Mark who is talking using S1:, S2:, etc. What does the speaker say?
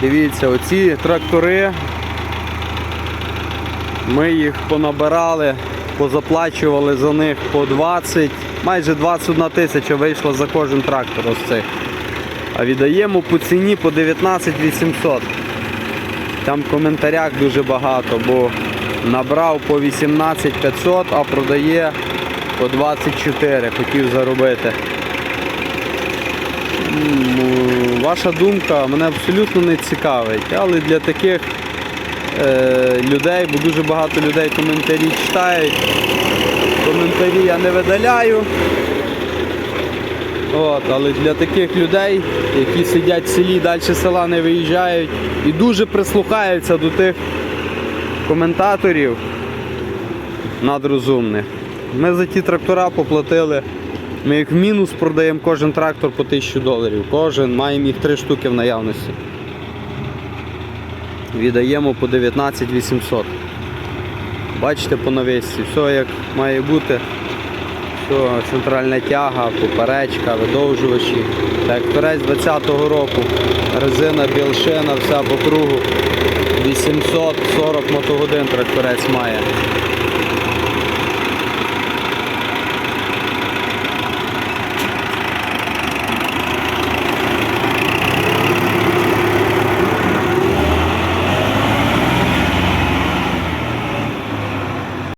S1: Дивіться, оці трактори. Ми їх понабирали, позаплачували за них по 20, майже 21 тисяча вийшло за кожен трактор ось цих. А віддаємо по ціні по 19 800. Там в коментарях дуже багато, бо набрав по 18 500, а продає по 24, хотів заробити. Ваша думка мене абсолютно не цікавить, але для таких е, людей, бо дуже багато людей коментарі читають. Коментарі я не видаляю. От, але для таких людей, які сидять в селі, далі села не виїжджають і дуже прислухаються до тих коментаторів надрозумних. Ми за ті трактора поплатили. Ми в мінус продаємо кожен трактор по 1000 доларів. Кожен маємо їх три штуки в наявності. Віддаємо по 19 800. Бачите по навісці, все як має бути. Все, центральна тяга, поперечка, видовжувачі. Тракторець 20-го року. Резина, білшина, вся по кругу. 840 мотогодин тракторець має.